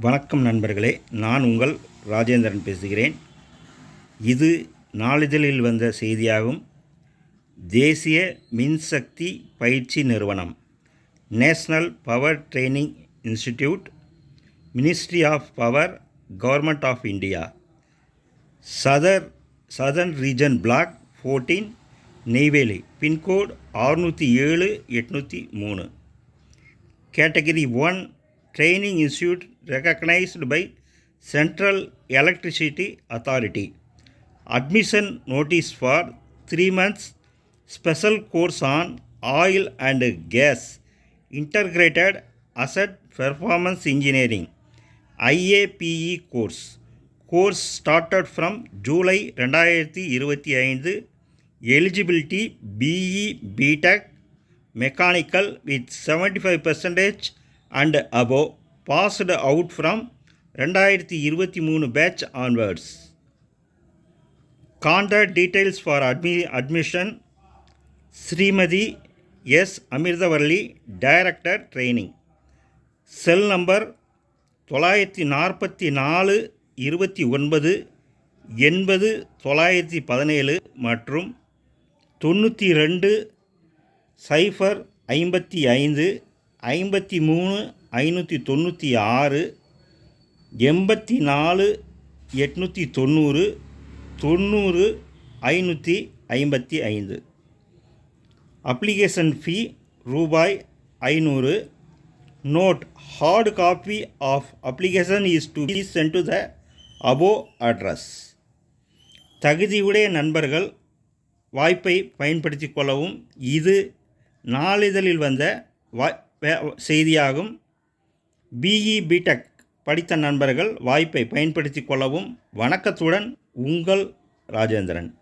வணக்கம் நண்பர்களே நான் உங்கள் ராஜேந்திரன் பேசுகிறேன். இது நாளிதழில் வந்த செய்தியாகும். தேசிய மின்சக்தி பயிற்சி நிறுவனம் national power training institute ministry of power government of India. Sadar southern region block fourteen Neyveli pin code அறுநூற்றி ஏழு எட்நூற்றி மூணு. Category one training institute recognized by Central Electricity Authority. Admission notice for three months special course on oil and gas integrated asset performance engineering (IAPE) course. Course started from July ரெண்டாயிரத்தி இருபத்தி ஐந்து eligibility BE BTech Mechanical with 75% and above passed out from ரெண்டாயிரத்தி இருபத்தி மூணு batch onwards contact details for அட்மி admission Shrimati S Amirthavalli director training cell number தொள்ளாயிரத்தி நாற்பத்தி நாலு இருபத்தி ஒன்பது எண்பது தொள்ளாயிரத்தி பதினேழு மற்றும் தொண்ணூற்றி ரெண்டு சைஃபர் ஐம்பத்தி ஐந்து ஐம்பத்தி மூணு ஐநூற்றி தொண்ணூற்றி ஆறு எண்பத்தி நாலு எட்நூற்றி தொண்ணூறு தொண்ணூறு ஐநூற்றி ஐம்பத்தி ஐந்து. அப்ளிகேஷன் ஃபீ ரூபாய் ஐநூறு. Note hard copy of application is to be sent to the above address தகுதியுடைய நண்பர்கள் வாய்ப்பை பயன்படுத்திக் கொள்ளவும். இது நாளிதழில் வந்த வா செய்தியாகும். பிஇ பிடெக் படித்த நண்பர்கள் வாய்ப்பை பயன்படுத்திக் கொள்ளவும் வணக்கத்துடன் உங்கள் ராஜேந்திரன்.